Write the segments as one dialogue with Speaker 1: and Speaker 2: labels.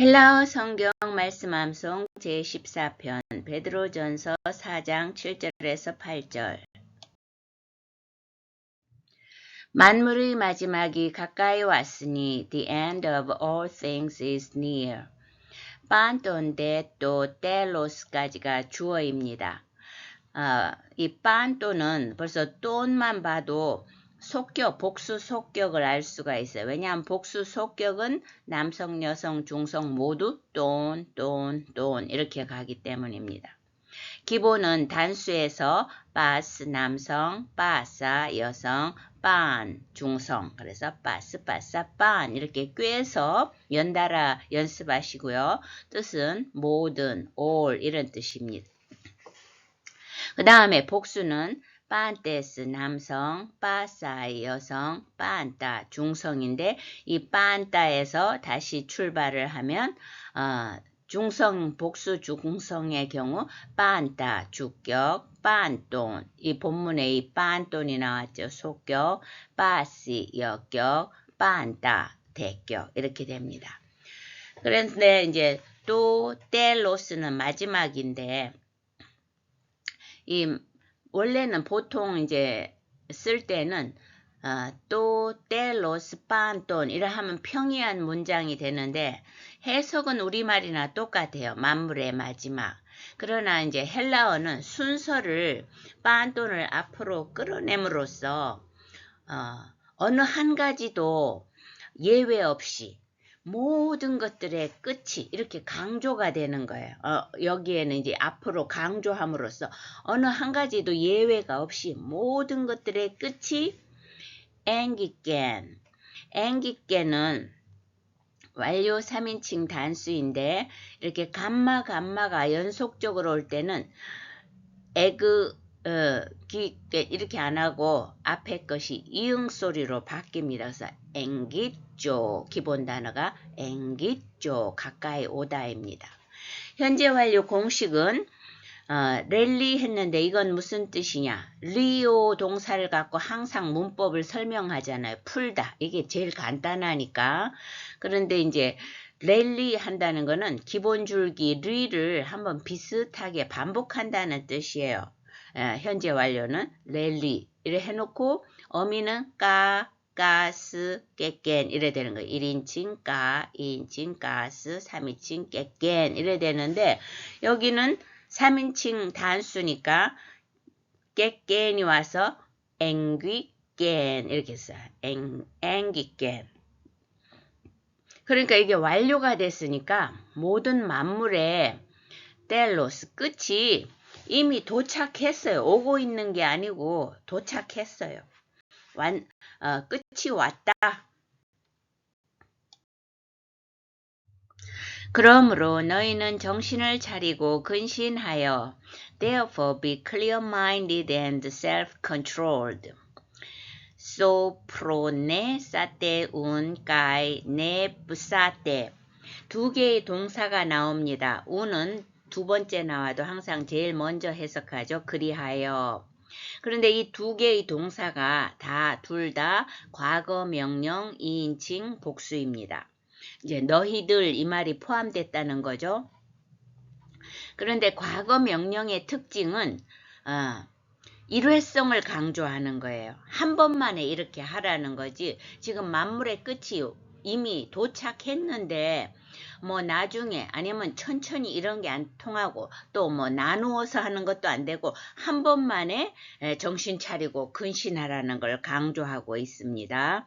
Speaker 1: 헬라어 성경 말씀 암송 제14편 베드로전서 4장 7절에서 8절 만물의 마지막이 가까이 왔으니 the end of all things is near. 빤돈데 또 텔로스까지가 주어입니다. 어, 이 빤또는 벌써 돈만 봐도 속격, 복수 속격을 알 수가 있어요. 왜냐하면 복수 속격은 남성, 여성, 중성 모두 돈, 돈, 돈 이렇게 가기 때문입니다. 기본은 단수에서 바스 남성, 바사 여성, 빤 중성 그래서 바스, 바사, 빤 이렇게 꿰서 연달아 연습하시고요. 뜻은 모든, all 이런 뜻입니다. 그 다음에 복수는 빤테스 남성, 빠사이 여성, 빤따 중성인데 이 빤따에서 다시 출발을 하면 어, 중성 복수 중성의 경우 빤따 주격, 빤돈 이 본문에 이 빤돈이 나왔죠. 속격, 빠시 역격, 빤따 대격 이렇게 됩니다. 그런데 이제 또 텔로스는 마지막인데 이 원래는 보통 이제 쓸 때는 어, 또 텔로스 빤돈 이라 하면 평이한 문장이 되는데 해석은 우리말이나 똑같아요. 만물의 마지막. 그러나 이제 헬라어는 순서를 빤돈을 앞으로 끌어냄으로써 어, 어느 한 가지도 예외 없이 모든 것들의 끝이 이렇게 강조가 되는 거예요. 어, 여기에는 이제 앞으로 강조함으로써 어느 한 가지도 예외가 없이 모든 것들의 끝이 앵기겐. 앵기겐은 완료 3인칭 단수인데 이렇게 감마 감마가 연속적으로 올 때는 에그 어, 기, 이렇게 안 하고 앞에 것이 이응 소리로 바뀝니다. 그래서 앵기쪼 기본 단어가 앵기쪼 가까이 오다입니다. 현재 완료 공식은 어, 랠리 했는데 이건 무슨 뜻이냐? 리오 동사를 갖고 항상 문법을 설명하잖아요. 풀다. 이게 제일 간단하니까. 그런데 이제 랠리 한다는 거는 기본 줄기 리를 한번 비슷하게 반복한다는 뜻이에요. 에, 현재 완료는 랠리 이래 해놓고 어미는 까, 가스, 깨깬 이래 되는 거예요. 1인칭 까, 2인칭 가스, 3인칭 깨깬 이래 되는데 여기는 3인칭 단수니까 깨깬이 와서 앵귀 깬 이렇게 써요. 앵, 앵귀 깬 그러니까 이게 완료가 됐으니까 모든 만물의 텔로스 끝이 이미 도착했어요. 오고 있는 게 아니고 도착했어요. 완, 어, 끝이 왔다. 그러므로 너희는 정신을 차리고 근신하여 therefore be clear-minded and self-controlled. 소프로네 사테 운 까이 네 부사테 두 개의 동사가 나옵니다. 운은 두 번째 나와도 항상 제일 먼저 해석하죠. 그리하여 그런데 이 두 개의 동사가 다둘다 과거 명령 2인칭 복수입니다. 이제 너희들 이 말이 포함됐다는 거죠. 그런데 과거 명령의 특징은 어, 일회성을 강조하는 거예요. 한 번만에 이렇게 하라는 거지. 지금 만물의 끝이 이미 도착했는데 뭐 나중에 아니면 천천히 이런 게 안 통하고 또 뭐 나누어서 하는 것도 안 되고 한 번만에 정신 차리고 근신하라는 걸 강조하고 있습니다.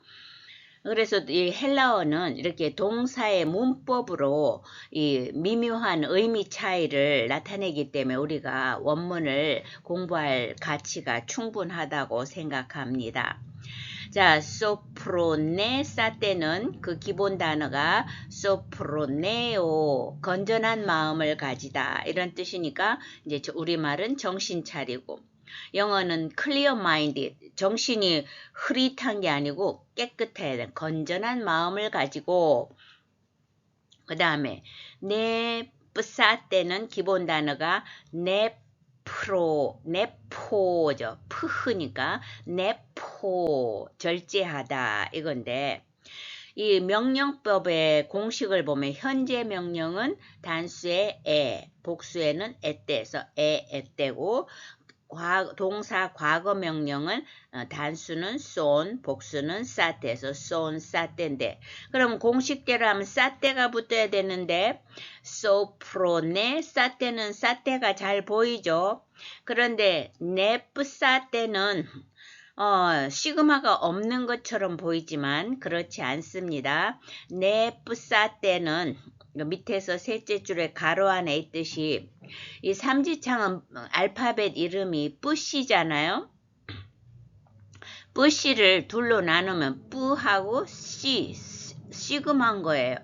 Speaker 1: 그래서 이 헬라어는 이렇게 동사의 문법으로 이 미묘한 의미 차이를 나타내기 때문에 우리가 원문을 공부할 가치가 충분하다고 생각합니다. 자, 소프로네사 때는 그 기본 단어가 소프로네오, 건전한 마음을 가지다 이런 뜻이니까 이제 우리말은 정신 차리고 영어는 clear minded, 정신이 흐릿한 게 아니고 깨끗해야 돼. 건전한 마음을 가지고 그 다음에 네프사 때는 기본 단어가 네 프로, 네포죠. 푸흐니까 네포, 절제하다 이건데 이 명령법의 공식을 보면 현재 명령은 단수의 에, 복수에는 에때에서 에, 에때고 과, 동사 과거 명령은 어, 단수는 쏜, 복수는 싸때에서 쏜, 싸때인데 그럼 공식대로 하면 싸때가 붙어야 되는데 소프로네 싸때는 싸때가 잘 보이죠. 그런데 네프 싸때는 어, 시그마가 없는 것처럼 보이지만 그렇지 않습니다. 네프사 때는 밑에서 셋째 줄에 가로 안에 있듯이 이 삼지창은 알파벳 이름이 뿌시잖아요. 뿌시를 둘로 나누면 뿌하고 시, 시그마인 거예요.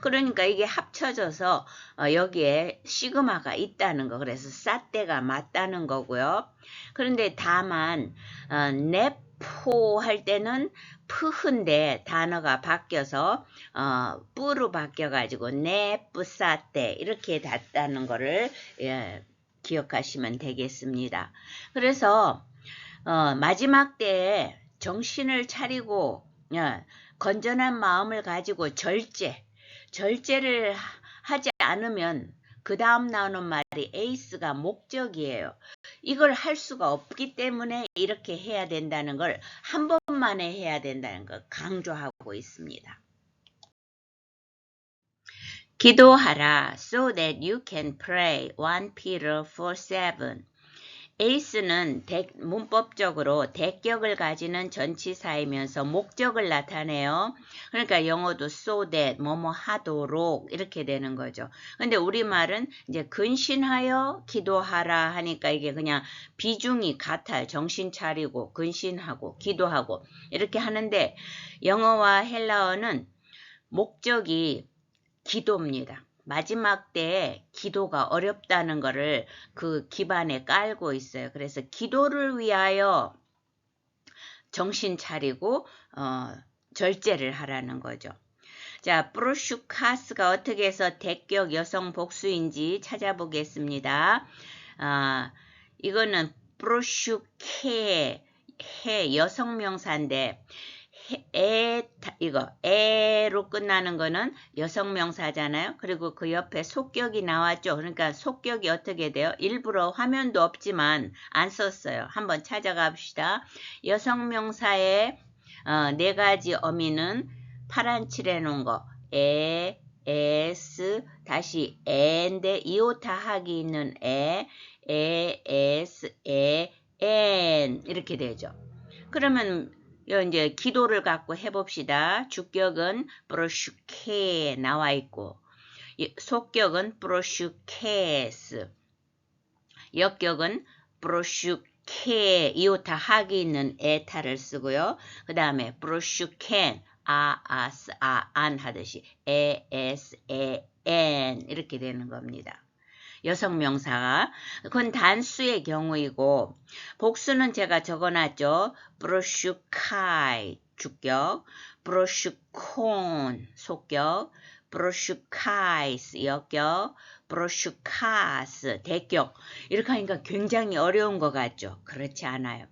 Speaker 1: 그러니까 이게 합쳐져서 어, 여기에 시그마가 있다는 거. 그래서 싸때가 맞다는 거고요. 그런데 다만 어, 네 포 할 때는 푸흔데 단어가 바뀌어서 어, 뿌로 바뀌어가지고 네뿌싸때 이렇게 됐다는 거를 예, 기억하시면 되겠습니다. 그래서 어, 마지막 때에 정신을 차리고 예, 건전한 마음을 가지고 절제 절제를 하지 않으면 그 다음 나오는 말이 에이스가 목적이에요. 이걸 할 수가 없기 때문에 이렇게 해야 된다는 걸 한 번만에 해야 된다는 걸 강조하고 있습니다. 기도하라. So that you can pray. 1 Peter 4:7 에이스는 대, 문법적으로 대격을 가지는 전치사이면서 목적을 나타내요. 그러니까 영어도 so that 뭐뭐 하도록 이렇게 되는 거죠. 근데 우리말은 이제 근신하여 기도하라 하니까 이게 그냥 비중이 같아요. 정신 차리고 근신하고 기도하고 이렇게 하는데 영어와 헬라어는 목적이 기도입니다. 마지막 때에 기도가 어렵다는 것을 그 기반에 깔고 있어요. 그래서 기도를 위하여 정신 차리고 어, 절제를 하라는 거죠. 자, 프로슈카스가 어떻게 해서 대격 여성 복수인지 찾아보겠습니다. 아, 이거는 프로슈케 해 여성 명사인데 에 이거 에로 끝나는 거는 여성 명사잖아요. 그리고 그 옆에 속격이 나왔죠. 그러니까 속격이 어떻게 돼요? 일부러 화면도 없지만 안 썼어요. 한번 찾아가 봅시다. 여성 명사의 어, 네 가지 어미는 파란 칠해 놓은 거 에, 에스 다시 에인데 이오타 하기 있는 에, 에, 에스, 에, 엔 이렇게 되죠. 그러면 이제 기도를 갖고 해봅시다. 주격은 브로슈케 나와 있고 속격은 브로슈케스 역격은 브로슈케 이오타 하기 있는 에타를 쓰고요. 그 다음에 브로슈켄 아, 아스, 아, 안 하듯이 에, 에스, 에, 엔 이렇게 되는 겁니다. 여성 명사가 그건 단수의 경우이고 복수는 제가 적어놨죠. 브로슈카이 주격, 브로슈콘 속격, 브로슈카이스 역격, 브로슈카스 대격 이렇게 하니까 굉장히 어려운 것 같죠. 그렇지 않아요.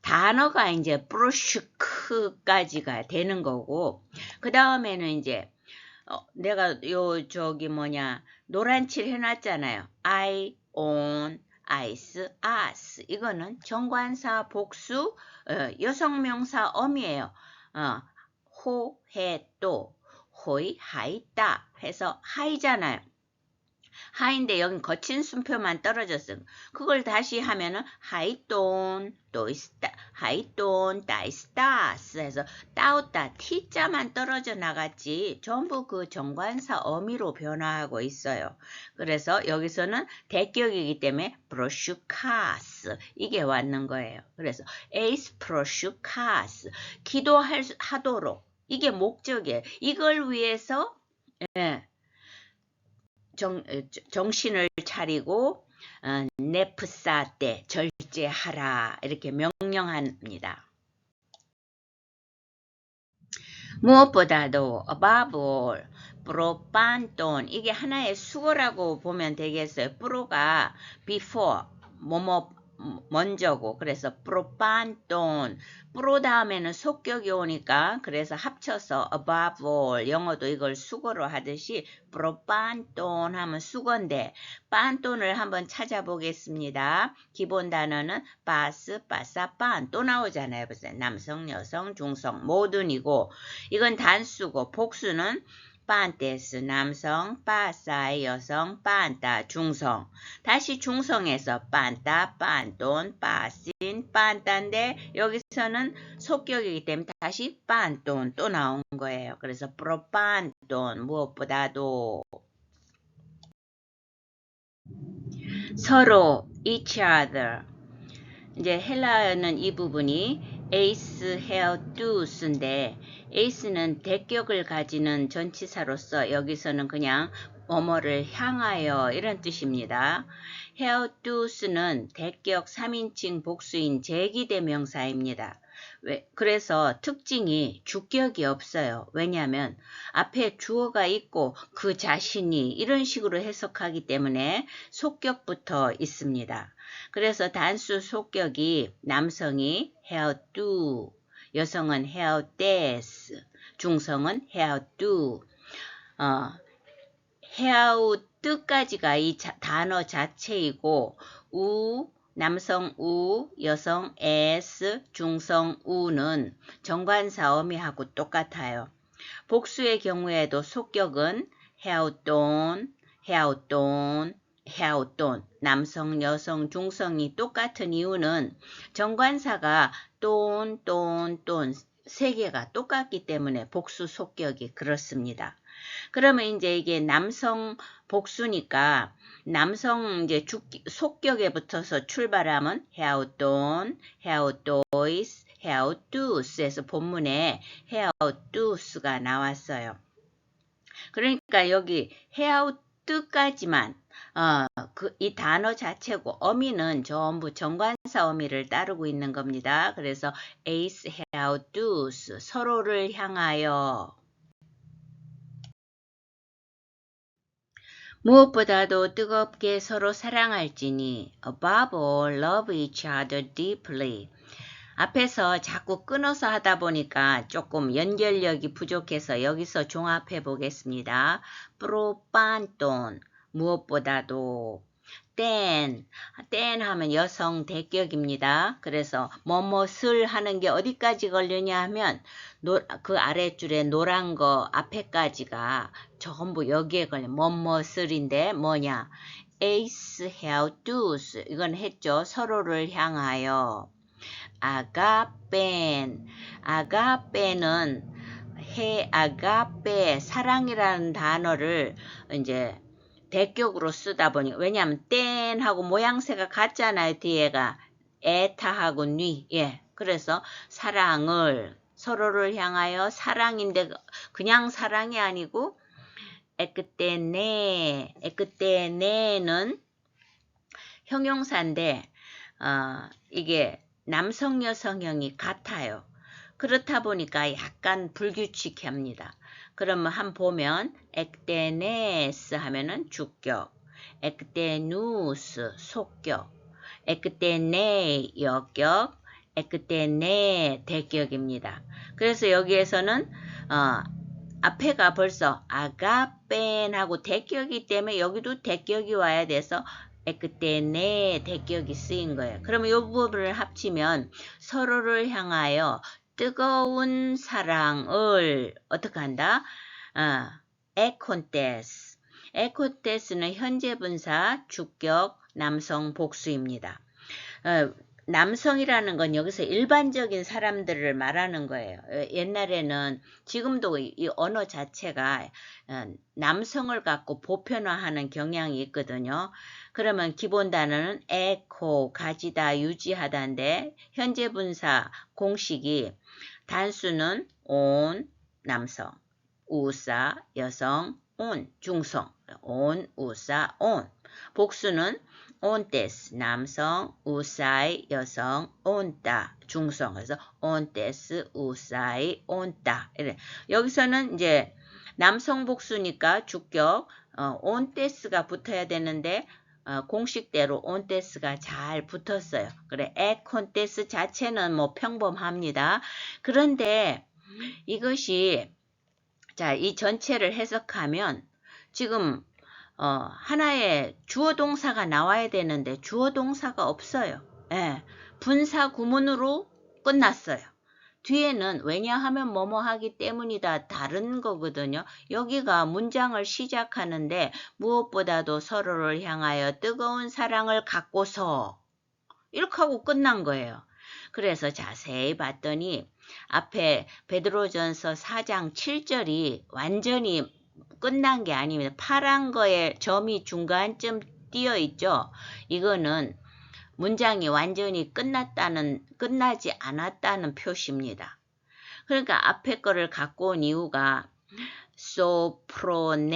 Speaker 1: 단어가 이제 브로슈크까지가 되는 거고 그 다음에는 이제 어, 내가 요 저기 뭐냐 노란 칠 해놨잖아요. I, on, ice, us. 이거는 정관사 복수 어, 여성명사 엄이에요. 어, 호, 해, 또, 호이, 하이, 따 해서 하이잖아요. 하인데 여긴 거친 순표만 떨어졌어. 그걸 다시 하면은 하이돈 또이스타 하이돈 따이스타스 해서 따오따 T자만 떨어져 나갔지 전부 그 정관사 어미로 변화하고 있어요. 그래서 여기서는 대격이기 때문에 프로슈카스 이게 왔는 거예요. 그래서 에이스 프로슈카스 기도할 하도록 이게 목적이에요. 이걸 위해서 예. 정, 정신을 차리고 어, 네프사 때 절제하라 이렇게 명령합니다. 무엇보다도 above all, 이게 하나의 수거라고 보면 되겠어요. 프로가 before 뭐뭐 먼저고 그래서 프로판돈 프로 다음에는 속격이 오니까 그래서 합쳐서 above all 영어도 이걸 수거로 하듯이 프로판돈 하면 수거인데 빤돈을 한번 찾아보겠습니다. 기본 단어는 바스, 바사, 빤또 나오잖아요. 보세요. 남성, 여성, 중성 모든이고 이건 단수고 복수는 빤테스 남성, 빠사의 여성, 빤따 중성. 다시 중성에서 빤따, 빤돈, 빠신, 빤따인데 여기서는 속격이기 때문에 다시 빤돈 또 나온 거예요. 그래서 프로빤돈 무엇보다도 서로 each other 이제 헬라어는 이 부분이 에이스 헤어 뚜스인데 에이스는 대격을 가지는 전치사로서 여기서는 그냥 뭐뭐를 향하여 이런 뜻입니다. 헤어 뚜스는 대격 3인칭 복수인 제기대명사입니다. 그래서 특징이 주격이 없어요. 왜냐하면 앞에 주어가 있고 그 자신이 이런 식으로 해석하기 때문에 속격부터 있습니다. 그래서 단수 속격이 남성이 hair do, 여성은 hair des, 중성은 hair do. 어, hair 뜻까지가 이 자, 단어 자체이고 우 남성 우, 여성 s, 중성 우는 정관사 어미하고 똑같아요. 복수의 경우에도 속격은 don, 해오돈 남성, 여성, 중성이 똑같은 이유는 정관사가 돈, 돈, 돈 세 개가 똑같기 때문에 복수 속격이 그렇습니다. 그러면 이제 이게 남성 복수니까 남성 이제 주, 속격에 붙어서 출발하면 해오돈, 해오도이스, 해오두스에서 본문에 해오두스가 나왔어요. 그러니까 여기 해오 뜨까지만 어, 그, 이 단어 자체고 어미는 전부 정관사 어미를 따르고 있는 겁니다. 그래서 ace, how, do's 서로를 향하여 무엇보다도 뜨겁게 서로 사랑할지니 above all love each other deeply 앞에서 자꾸 끊어서 하다 보니까 조금 연결력이 부족해서 여기서 종합해 보겠습니다. 프로판돈 무엇보다도 땐, 땐 하면 여성 대격입니다. 그래서 뭐뭇을 하는 게 어디까지 걸리냐 하면 노, 그 아랫줄에 노란 거 앞에까지가 전부 여기에 걸려 뭐뭇을인데 뭐냐 ace, how, do's 이건 했죠. 서로를 향하여 아가뺀 아가뺀은 해 아가빼 사랑이라는 단어를 이제 대격으로 쓰다 보니 왜냐하면 땐 하고 모양새가 같잖아요. 뒤에가 에타하고 뉘. 예. 그래서 사랑을 서로를 향하여 사랑인데 그냥 사랑이 아니고 에크테네 에크테네는 형용사인데 어, 이게 남성 여성형이 같아요. 그렇다 보니까 약간 불규칙합니다. 그러면 한 보면 엑데네스 하면은 주격, 엑데누스 속격, 엑데네 여격, 엑데네 대격입니다. 그래서 여기에서는 어, 앞에가 벌써 아가뺀하고 대격이기 때문에 여기도 대격이 와야 돼서 엑데네 대격이 쓰인 거예요. 그러면 이 부분을 합치면 서로를 향하여 뜨거운 사랑을 어떻게 한다? 어, 에콘테스. 에콘테스는 현재 분사 주격 남성 복수입니다. 어, 남성이라는 건 여기서 일반적인 사람들을 말하는 거예요. 어, 옛날에는 지금도 이 언어 자체가 어, 남성을 갖고 보편화하는 경향이 있거든요. 그러면 기본 단어는 에코, 가지다, 유지하다인데 현재 분사 공식이 단수는 온, 남성, 우사, 여성, 온, 중성, 온, 우사, 온. 복수는 온테스, 남성, 우사이, 여성, 온따, 중성. 그래서 온테스, 우사이, 온따. 이래. 여기서는 이제 남성 복수니까 주격, 어, 온테스가 붙어야 되는데, 어, 공식대로 온테스가 잘 붙었어요. 그래, 에콘테스 자체는 뭐 평범합니다. 그런데 이것이 자, 이 전체를 해석하면 지금 어, 하나의 주어 동사가 나와야 되는데 주어 동사가 없어요. 예, 분사 구문으로 끝났어요. 뒤에는 왜냐하면 뭐뭐 하기 때문이다 다른 거거든요. 여기가 문장을 시작하는데 무엇보다도 서로를 향하여 뜨거운 사랑을 갖고서 이렇게 하고 끝난 거예요. 그래서 자세히 봤더니 앞에 베드로전서 4장 7절이 완전히 끝난 게 아닙니다. 파란 거에 점이 중간쯤 띄어 있죠. 이거는 문장이 완전히 끝났다는 끝나지 않았다는 표시입니다. 그러니까 앞에 거를 갖고 온 이유가 소프로네사테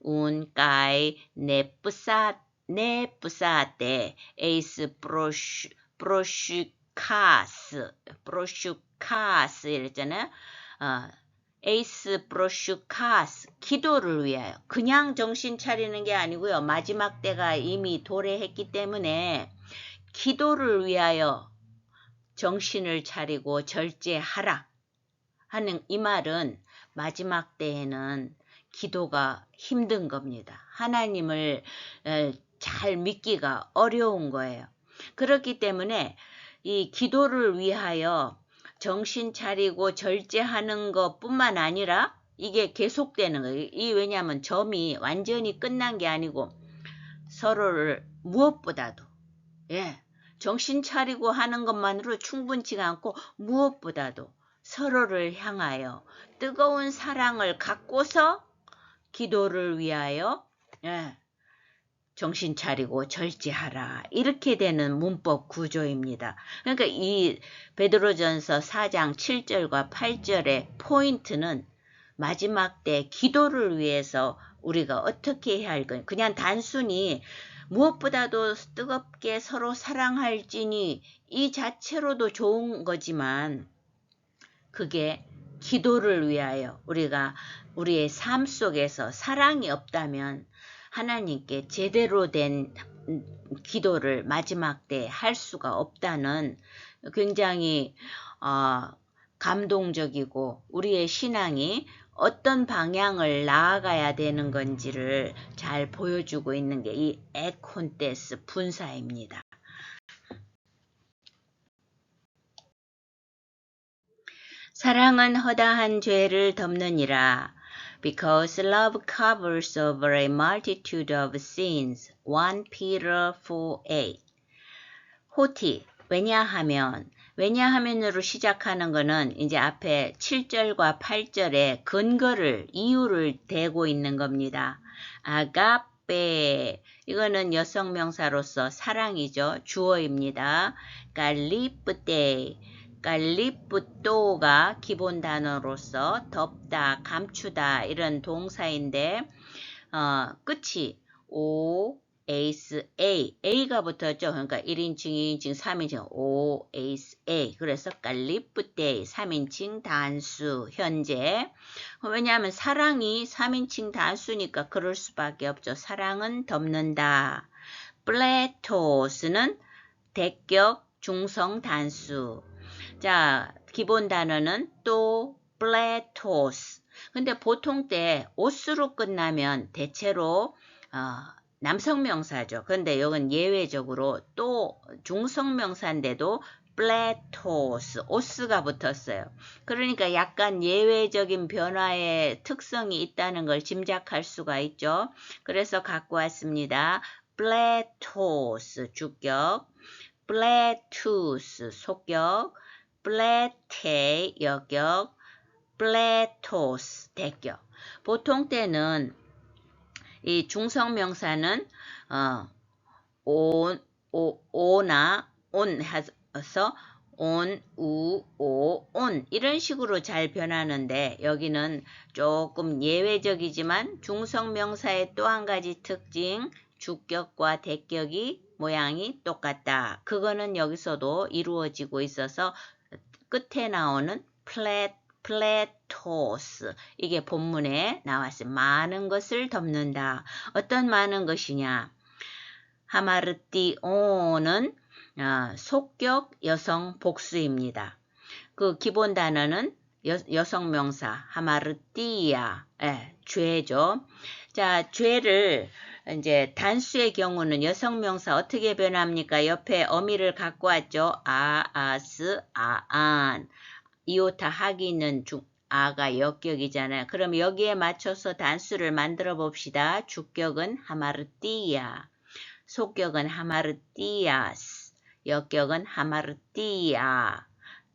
Speaker 1: 운까이 네프사 네프사테 에이스 브로슈 브로슈카스 브로슈카스 이랬잖아요. 어, 에이스 브로슈카스 기도를 위하여 그냥 정신 차리는 게 아니고요. 마지막 때가 이미 도래했기 때문에 기도를 위하여 정신을 차리고 절제하라 하는 이 말은 마지막 때에는 기도가 힘든 겁니다. 하나님을 잘 믿기가 어려운 거예요. 그렇기 때문에 이 기도를 위하여 정신 차리고 절제하는 것 뿐만 아니라 이게 계속되는 거예요. 이 왜냐하면 점이 완전히 끝난 게 아니고 서로를 무엇보다도 예 정신 차리고 하는 것만으로 충분치가 않고 무엇보다도 서로를 향하여 뜨거운 사랑을 갖고서 기도를 위하여 예, 정신 차리고 절제하라. 이렇게 되는 문법 구조입니다. 그러니까 이 베드로전서 4장 7절과 8절의 포인트는 마지막 때 기도를 위해서 우리가 어떻게 해야 할까? 그냥 단순히 무엇보다도 뜨겁게 서로 사랑할지니 이 자체로도 좋은 거지만 그게 기도를 위하여 우리가 우리의 삶 속에서 사랑이 없다면 하나님께 제대로 된 기도를 마지막 때 할 수가 없다는 굉장히 어, 감동적이고 우리의 신앙이 어떤 방향을 나아가야 되는 건지를 잘 보여주고 있는 게 이 에콘테스 분사입니다. 사랑은 허다한 죄를 덮느니라. Because love covers over a multitude of sins. 1 Peter 4:8. 호티 왜냐하면 왜냐하면으로 시작하는 것은 이제 앞에 7절과 8절에 근거를 이유를 대고 있는 겁니다. 아가페 이거는 여성 명사로서 사랑이죠. 주어입니다. 갈리프테 갈리프토가 기본 단어로서 덮다, 감추다 이런 동사인데 어, 끝이 O, 에이스 A, A가 붙었죠. 그러니까 1인칭, 2인칭, 3인칭, O, 에이스 A. 그래서 갈리프테 3인칭 단수 현재. 왜냐하면 사랑이 3인칭 단수니까 그럴 수밖에 없죠. 사랑은 덮는다. 플레토스는 대격 중성 단수. 자, 기본 단어는 또 플레토스. 근데 보통 때 오스로 끝나면 대체로 어, 남성명사죠. 근데 여긴 예외적으로 또 중성명사인데도 플레토스, 오스가 붙었어요. 그러니까 약간 예외적인 변화의 특성이 있다는 걸 짐작할 수가 있죠. 그래서 갖고 왔습니다. 플레토스, 주격, 플레투스, 속격, 플레테 여격, 플레토스 대격. 보통 때는 이 중성명사는 어, 온, 오, 오나 온 해서 온, 우, 오, 온 이런 식으로 잘 변하는데 여기는 조금 예외적이지만 중성명사의 또 한 가지 특징 주격과 대격이 모양이 똑같다. 그거는 여기서도 이루어지고 있어서 끝에 나오는 플랫 플레토스 이게 본문에 나왔어요. 많은 것을 덮는다. 어떤 많은 것이냐? 하마르띠온은 어, 속격 여성 복수입니다. 그 기본 단어는 여, 성 명사 하마르띠야 예, 죄죠. 자, 죄를 이제 단수의 경우는 여성 명사 어떻게 변합니까? 옆에 어미를 갖고 왔죠. 아, 아스, 아 안. 이오타 하기는 중, 아가 역격이잖아요. 그럼 여기에 맞춰서 단수를 만들어 봅시다. 주격은 하마르띠야. 속격은 하마르띠아스. 역격은 하마르띠아.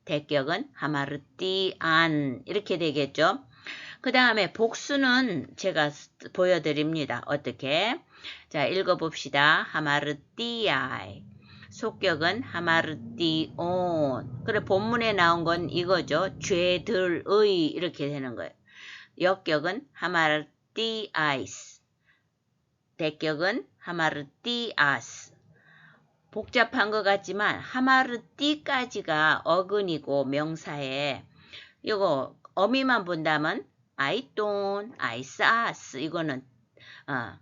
Speaker 1: 대격은 하마르띠안. 이렇게 되겠죠. 그 다음에 복수는 제가 보여드립니다. 어떻게? 자, 읽어봅시다. 하마르띠아이. 속격은 하마르띠온. 그래, 본문에 나온 건 이거죠. 죄들의 이렇게 되는 거예요. 역격은 하마르띠아이스. 대격은 하마르띠아스. 복잡한 것 같지만 하마르띠까지가 어근이고 명사에 이거 어미만 본다면 I don't, I sass 이거는 어,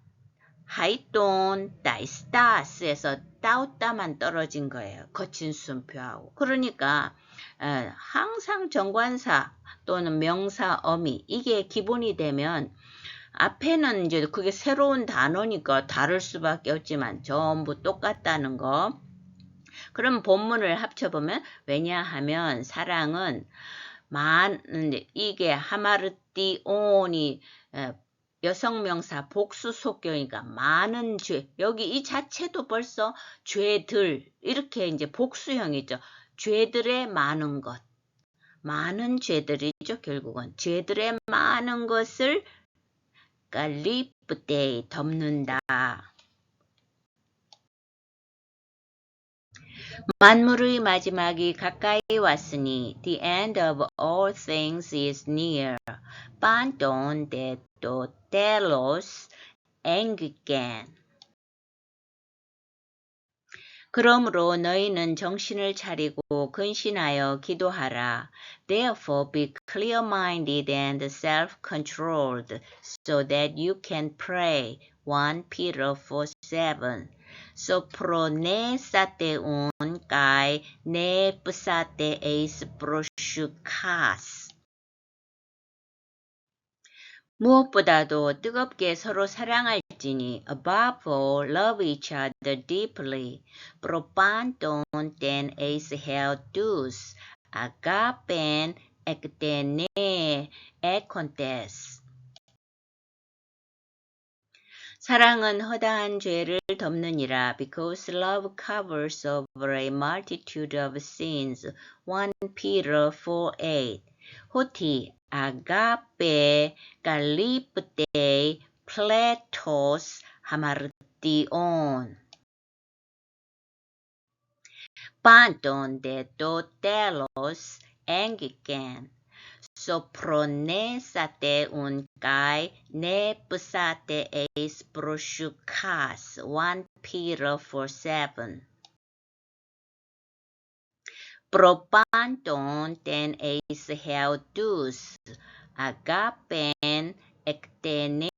Speaker 1: I don't, I stass에서 따웃다만 떨어진 거예요. 거친 순표하고. 그러니까 어, 항상 정관사 또는 명사 어미 이게 기본이 되면 앞에는 이제 그게 새로운 단어니까 다를 수밖에 없지만 전부 똑같다는 거. 그럼 본문을 합쳐보면 왜냐하면 사랑은 만 이게 하마르 띠온이 여성명사 복수 속교니까 많은 죄 여기 이 자체도 벌써 죄들 이렇게 이제 복수형이죠. 죄들의 많은 것 많은 죄들이죠. 결국은 죄들의 많은 것을 깔리프때 덮는다. 만물의 마지막이 가까이 왔으니 the end of all things is near. Panton de totelos enggen. 그러므로 너희는 정신을 차리고 근신하여 기도하라. Therefore be clear-minded and self-controlled so that you can pray. 1 Peter 4, 7 sopronesateun kai nepsate eis proshukas. 무엇보다도 뜨겁게 서로 사랑할지니 above all love each other deeply propanton ten eis heldus agapen ectene econtes 사랑은 허다한 죄를 덮느니라 because love covers over a multitude of sins. 1 Peter 4:8 호티 아가페 갈리프테 플레토스 하마르티온 Panton de totelos engiken Sopronésate un kai ne busate es broshukas. 1 Peter 4 7. Probandon ten es heldus, agapen ektene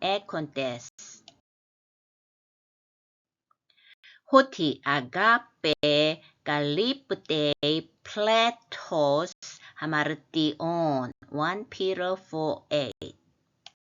Speaker 1: econtes. Hoti agape galipte pletos hamartion 1 Peter 4 8